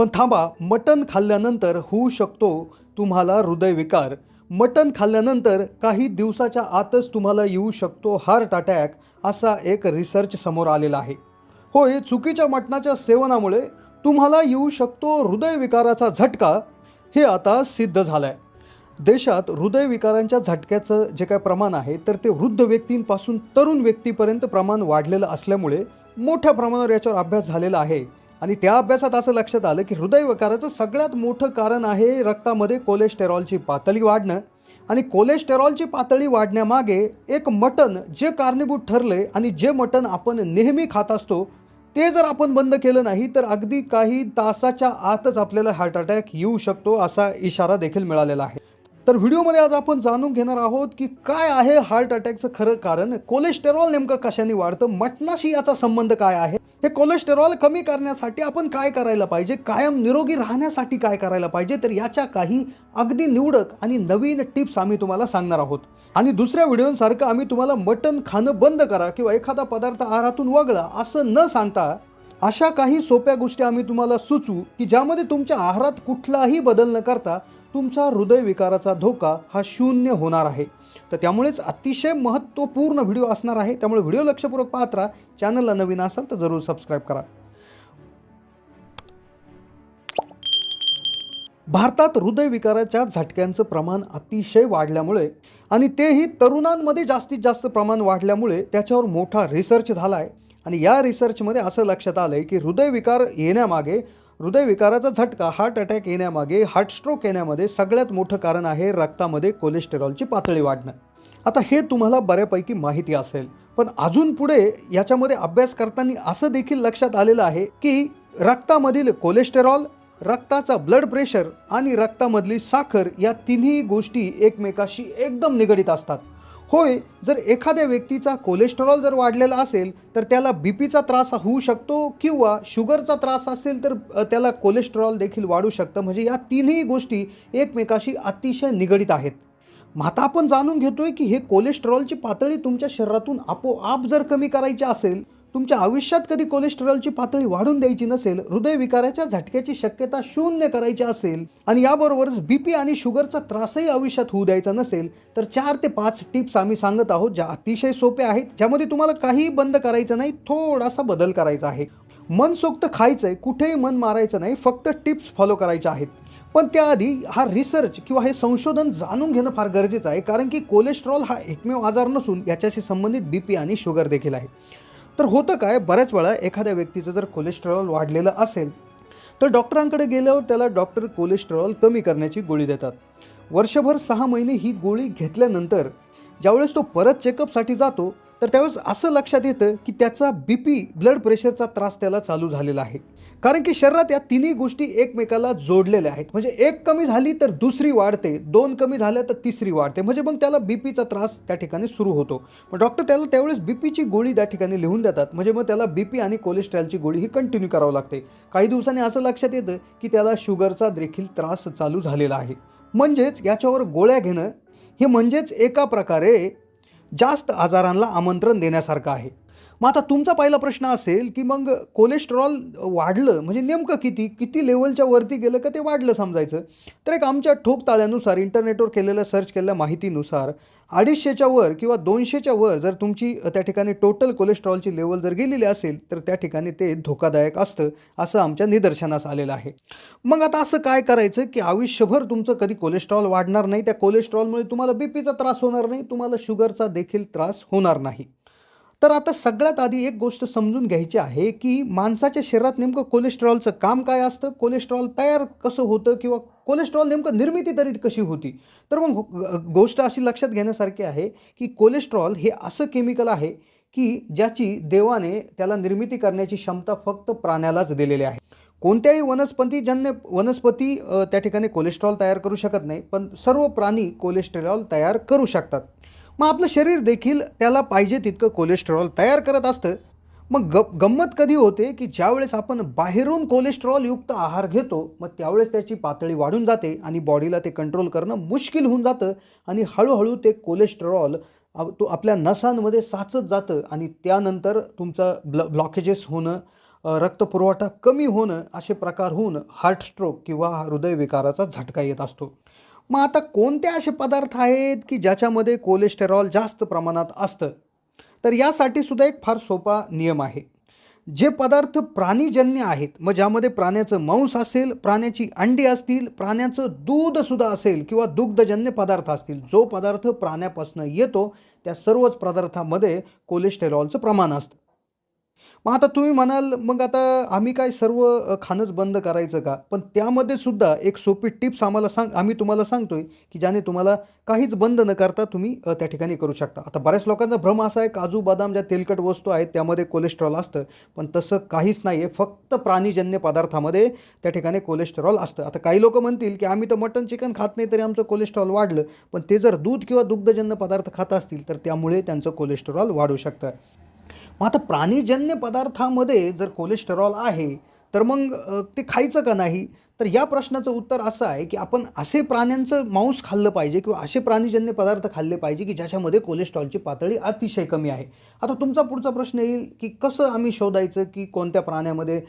पण थांबा मटण खाल्ल्यानंतर होऊ शकतो तुम्हाला हृदयविकार. मटण खाल्ल्यानंतर काही दिवसाच्या आतच तुम्हाला येऊ शकतो हार्ट अटॅक असा एक रिसर्च समोर आलेला आहे. होय चुकीच्या मटणाच्या सेवनामुळे तुम्हाला येऊ शकतो हृदयविकाराचा झटका हे आता सिद्ध झालं आहे देशात हृदयविकारांच्या झटक्याचं जे काय प्रमाण आहे तर ते वृद्ध व्यक्तींपासून तरुण व्यक्तीपर्यंत प्रमाण वाढलेलं असल्यामुळे मोठ्या प्रमाणावर याच्यावर अभ्यास झालेला आहे. आणि त्या अभ्यासात असं लक्षात आलं की हृदयविकाराचं सगळ्यात मोठं कारण आहे रक्तामध्ये कोलेस्टेरॉलची पातळी वाढणं. आणि कोलेस्टेरॉलची पातळी वाढण्यामागे एक मटण जे कारणीभूत ठरले आणि जे मटण आपण नेहमी खात असतो ते जर आपण बंद केलं नाही तर अगदी काही तासाच्या आतच आपल्याला हार्ट अटॅक येऊ शकतो असा इशारा देखील मिळालेला आहे. तर व्हिडिओमध्ये आज आपण जाणून घेणार आहोत की काय आहे हार्ट अटॅकचं खरं कारण कोलेस्टेरॉल नेमकं कशाने वाढतं मटणाशी याचा संबंध काय आहे? हे कोलेस्टेरॉल कमी करण्यासाठी आपण काय करायला पाहिजे? कायम निरोगी राहण्यासाठी काय करायला पाहिजे? तर याच्या काही अगदी निवडक आणि नवीन टिप्स आम्ही तुम्हाला सांगणार आहोत. आणि दुसऱ्या व्हिडिओसारखं आम्ही तुम्हाला मटण खाणं बंद करा किंवा एखादा पदार्थ आहारातून वगळा असं न सांगता अशा काही सोप्या गोष्टी आम्ही तुम्हाला सुचवू की ज्यामध्ये तुमच्या आहारात कुठलाही बदल न करता तुमचा हृदयविकाराचा धोका हा शून्य होणार आहे. तर त्यामुळेच अतिशय महत्त्वपूर्ण व्हिडिओ असणार आहे. त्यामुळे व्हिडिओ लक्षपूर्वक पाहत राहा. चॅनलला नवीन असाल तर जरूर सबस्क्राईब करा. भारतात हृदयविकाराच्या झटक्यांचं प्रमाण अतिशय वाढल्यामुळे आणि तेही तरुणांमध्ये जास्तीत जास्त प्रमाण वाढल्यामुळे त्याच्यावर मोठा रिसर्च झाला आहे आणि या रिसर्चमध्ये असं लक्षात आलं आहे की हृदयविकार येण्यामागे हृदयविकाराचा झटका हार्ट अटॅक येण्यामागे हार्टस्ट्रोक येण्यामध्ये सगळ्यात मोठं कारण आहे रक्तामध्ये कोलेस्टेरॉलची पातळी वाढणं. आता हे तुम्हाला बऱ्यापैकी माहिती असेल पण अजून पुढे याच्यामध्ये अभ्यास करताना असं देखील लक्षात आलेलं आहे की रक्तामधील कोलेस्टेरॉल रक्ताचा ब्लड प्रेशर आणि रक्तामधली साखर या तिन्ही गोष्टी एकमेकाशी एकदम निगडीत असतात. होय जर एखाद्या व्यक्तीचा कोलेस्टेरॉल जर वाढलेला असेल तर त्याला बी पीचा त्रास होऊ शकतो किंवा शुगरचा त्रास असेल तर त्याला कोलेस्टेरॉल देखील वाढू शकतं. म्हणजे या तीनही गोष्टी एकमेकाशी अतिशय निगडीत आहेत. मग आता आपण जाणून घेतोय की हे कोलेस्टेरॉलची पातळी तुमच्या शरीरातून आपोआप जर कमी करायची असेल तुमच्या आयुष्यात कधी कोलेस्टेरॉलची पातळी वाढून द्यायची नसेल हृदयविकाराच्या झटक्याची शक्यता शून्य करायची असेल आणि याबरोबरच बी पी आणि शुगरचा त्रासही आयुष्यात होऊ द्यायचा नसेल तर चार ते पाच टिप्स आम्ही सांगत आहोत ज्या अतिशय सोप्या आहेत ज्यामध्ये तुम्हाला काहीही बंद करायचं नाही थोडासा बदल करायचा आहे. मनसोक्त खायचं आहे कुठेही मन मारायचं नाही फक्त टिप्स फॉलो करायच्या आहेत. पण त्याआधी हा रिसर्च किंवा हे संशोधन जाणून घेणं फार गरजेचं आहे कारण की कोलेस्ट्रॉल हा एकमेव आजार नसून याच्याशी संबंधित बी पी आणि शुगर देखील आहे. तर होतं काय बऱ्याच वेळा एखाद्या व्यक्तीचं जर कोलेस्ट्रॉल वाढलेलं असेल तर डॉक्टरांकडे गेल्यावर त्याला डॉक्टर कोलेस्ट्रॉल कमी करण्याची गोळी देतात. वर्षभर सहा महिने ही गोळी घेतल्यानंतर ज्यावेळेस तो परत चेकअपसाठी जातो तर त्यावेळेस असं लक्षात येतं की त्याचा बी पी ब्लड प्रेशरचा त्रास त्याला चालू झालेला आहे. कारण की शरीरात या तिन्ही गोष्टी एकमेकाला जोडलेल्या आहेत. म्हणजे एक कमी झाली तर दुसरी वाढते दोन कमी झाल्या तर तिसरी वाढते. म्हणजे मग त्याला बी पीचा त्रास त्या ठिकाणी सुरू होतो. मग डॉक्टर त्याला त्यावेळेस बी पीची गोळी त्या ठिकाणी लिहून देतात. म्हणजे मग त्याला बी पी आणि कोलेस्ट्रॉलची गोळी ही कंटिन्यू करावं लागते. काही दिवसांनी असं लक्षात येतं की त्याला शुगरचा देखील त्रास चालू झालेला आहे. म्हणजेच याच्यावर गोळ्या घेणं हे म्हणजेच एका प्रकारे जास्त आजारांना आमंत्रण देण्यासारखं आहे. मग आता तुमचा पहिला प्रश्न असेल की मग कोलेस्ट्रॉल वाढलं म्हणजे नेमकं किती किती लेवलच्या वरती गेलं का ते वाढलं समजायचं? तर एक आमच्या ठोक ताळ्यानुसार इंटरनेटवर केलेल्या सर्च केलेल्या माहितीनुसार अडीचशेच्या वर किंवा दोनशेच्या वर जर तुमची त्या ठिकाणी टोटल कोलेस्ट्रॉलची लेवल जर गेलेली असेल तर त्या ठिकाणी ते धोकादायक असतं असं आमच्या निदर्शनास आलेलं आहे. मग आता असं काय करायचं की आयुष्यभर तुमचं कधी कोलेस्ट्रॉल वाढणार नाही त्या कोलेस्ट्रॉलमुळे तुम्हाला बी पीचा त्रास होणार नाही तुम्हाला शुगरचा देखील त्रास होणार नाही. तर आता सगळ्यात आधी एक गोष्ट समजून घ्यायची आहे की माणसाच्या शरीरात नेमकं कोलेस्ट्रॉलचं काम काय असतं? कोलेस्ट्रॉल तयार कसं होतं किंवा कोलेस्ट्रॉल नेमकं निर्मिती तरी कशी होती? तर मग गोष्ट अशी लक्षात घेण्यासारखी आहे की कोलेस्ट्रॉल हे असं केमिकल आहे की ज्याची देवाने त्याला निर्मिती करण्याची क्षमता फक्त प्राण्यालाच दिलेली आहे. कोणत्याही वनस्पतीजन्य वनस्पती त्या ठिकाणी कोलेस्ट्रॉल तयार करू शकत नाही पण सर्व प्राणी कोलेस्टेरॉल तयार करू शकतात. मग आपलं शरीर देखील त्याला पाहिजे तितकं कोलेस्ट्रॉल तयार करत असतं. मग ग गंमत कधी होते की ज्यावेळेस आपण बाहेरून कोलेस्ट्रॉलयुक्त आहार घेतो मग त्यावेळेस त्याची पातळी वाढून जाते आणि बॉडीला ते कंट्रोल करणं मुश्किल होऊन जातं आणि हळूहळू ते कोलेस्ट्रॉल तो आपल्या नसांमध्ये साचत जातं आणि त्यानंतर तुमचं ब्ल ब्लॉकेजेस होणं रक्तपुरवठा कमी होणं असे प्रकार होऊन हार्ट स्ट्रोक किंवा हृदयविकाराचा झटका येत असतो. मग आता कोणते असे पदार्थ आहेत की ज्याच्यामध्ये कोलेस्टेरॉल जास्त प्रमाणात असतं? तर यासाठी सुद्धा एक फार सोपा नियम आहे. जे पदार्थ प्राणीजन्य आहेत मग ज्यामध्ये प्राण्याचं मांस असेल प्राण्याची अंडी असतील प्राण्याचं दूधसुद्धा असेल किंवा दुग्धजन्य पदार्थ असतील जो पदार्थ प्राण्यापासून येतो त्या सर्वच पदार्थामध्ये कोलेस्टेरॉलचं प्रमाण असतं. मग आता तुम्ही म्हणाल मग आता आम्ही काय सर्व खाणंच बंद करायचं का? पण त्यामध्ये सुद्धा एक सोपी टिप्स आम्हाला सांग आम्ही तुम्हाला सांगतोय की ज्याने तुम्हाला काहीच बंद न करता तुम्ही त्या ठिकाणी करू शकता. आता बऱ्याच लोकांचा भ्रम असा आहे काजू बदाम ज्या तेलकट वस्तू आहेत त्यामध्ये कोलेस्ट्रॉल असतं. पण तसं काहीच नाही आहे फक्त प्राणीजन्य पदार्थामध्ये त्या ठिकाणी कोलेस्ट्रॉल असतं. आता काही लोक म्हणतील की आम्ही तर मटन चिकन खात नाही तरी आमचं कोलेस्ट्रॉल वाढलं. पण ते जर दूध किंवा दुग्धजन्य पदार्थ खात असतील तर त्यामुळे त्यांचं कोलेस्ट्रॉल वाढू शकतं. मग आता प्राणीजन्य पदार्थामध्ये जर कोलेस्टेरॉल आहे तर मग ते खायचं का नाही? तर या प्रश्नाचं उत्तर असं आहे की आपण असे प्राण्यांचं मांस खाल्लं पाहिजे किंवा असे प्राणीजन्य पदार्थ खाल्ले पाहिजे की ज्याच्यामध्ये कोलेस्ट्रॉलची पातळी अतिशय कमी आहे. आता तुमचा पुढचा प्रश्न येईल की कसं आम्ही शोधायचं की कोणत्या प्राण्यामध्ये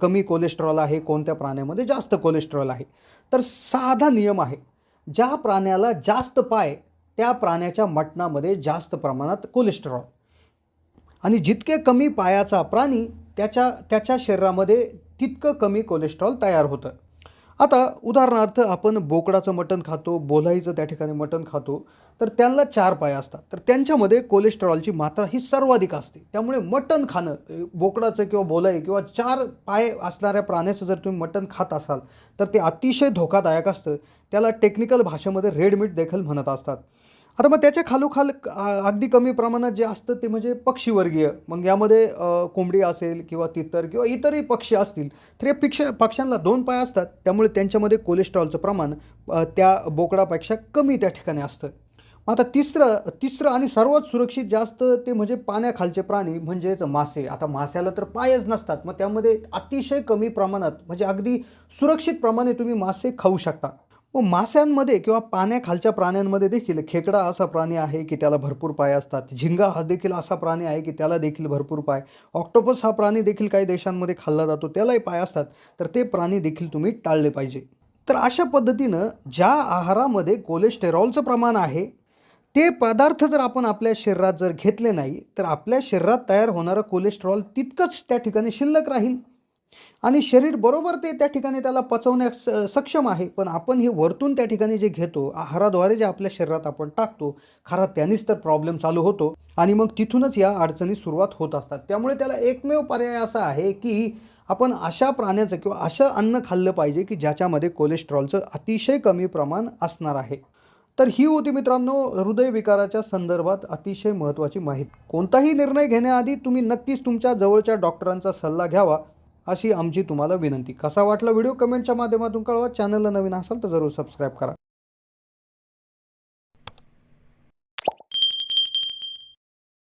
कमी कोलेस्ट्रॉल आहे कोणत्या प्राण्यामध्ये जास्त कोलेस्ट्रॉल आहे? तर साधा नियम आहे. ज्या प्राण्याला जास्त पाय त्या प्राण्याच्या मटणामध्ये जास्त प्रमाणात कोलेस्ट्रॉल आणि जितके कमी पायाचा प्राणी त्याच्या त्याच्या शरीरामध्ये तितकं कमी कोलेस्ट्रॉल तयार होतं. आता उदाहरणार्थ आपण बोकडाचं मटण खातो बोलाईचं त्या ठिकाणी मटण खातो तर त्यांना चार पाय असतात. तर त्यांच्यामध्ये कोलेस्ट्रॉलची मात्रा ही सर्वाधिक असते. त्यामुळे मटण खाणं बोकडाचं किंवा बोलाई किंवा चार पाय असणाऱ्या प्राण्याचं जर तुम्ही मटण खात असाल तर ते अतिशय धोकादायक असतं. त्याला टेक्निकल भाषेमध्ये रेड मीट देखील म्हणत असतात. आता मग त्याच्या खालोखाल अगदी कमी प्रमाणात जे असतं ते म्हणजे पक्षीवर्गीय. मग यामध्ये कोंबडी असेल किंवा तितर किंवा इतरही पक्षी असतील तर या पिक्ष पक्ष्यांना दोन पाय असतात. त्यामुळे त्यांच्यामध्ये कोलेस्ट्रॉलचं प्रमाण त्या बोकडापेक्षा कमी त्या ठिकाणी असतं. मग आता तिसरं तिसरं आणि सर्वात सुरक्षित जास्त ते म्हणजे पाण्याखालचे प्राणी म्हणजेच मासे. आता माश्याला तर पायच नसतात. मग त्यामध्ये अतिशय कमी प्रमाणात म्हणजे अगदी सुरक्षित प्रमाणे तुम्ही मासे खाऊ शकता. व माशांमध्ये किंवा पाण्याखालच्या प्राण्यांमध्ये देखील खेकडा असा प्राणी आहे की त्याला भरपूर पाय असतात. झिंगा हा देखील असा प्राणी आहे की त्याला देखील भरपूर पाय. ऑक्टोपस हा प्राणी देखील काही देशांमध्ये खाल्ला जातो. त्यालाही पाय असतात. तर ते प्राणी देखील तुम्ही टाळले पाहिजे. तर अशा पद्धतीनं ज्या आहारामध्ये कोलेस्टेरॉलचं प्रमाण आहे ते पदार्थ जर आपण आपल्या शरीरात जर घेतले नाही तर आपल्या शरीरात तयार होणारं कोलेस्ट्रॉल तितकंच त्या ठिकाणी शिल्लक राहील. आणि शरीर बरोबर ते त्या ठिकाणी त्याला पचवण्यास सक्षम आहे. पण आपण हे वरतून त्या ठिकाणी जे घेतो आहाराद्वारे जे आपल्या शरीरात आपण टाकतो खरा त्यानेच तर प्रॉब्लेम चालू होतो. आणि मग तिथूनच या अडचणी सुरुवात होत असतात. त्यामुळे त्याला एकमेव पर्याय असा आहे की आपण अशा प्राण्याचं किंवा असं अन्न खाल्लं पाहिजे की ज्याच्यामध्ये कोलेस्ट्रॉलचं अतिशय कमी प्रमाण असणार आहे. तर ही होती मित्रांनो हृदयविकाराच्या संदर्भात अतिशय महत्त्वाची माहिती. कोणताही निर्णय घेण्याआधी तुम्ही नक्कीच तुमच्या जवळच्या डॉक्टरांचा सल्ला घ्यावा. अशी आमची तुम्हाला विनंती. कसा वाटला व्हिडिओ? कमेंटच्या माध्यमातून कळवा. चॅनलला नवीन असाल तर जरूर सबस्क्राईब करा.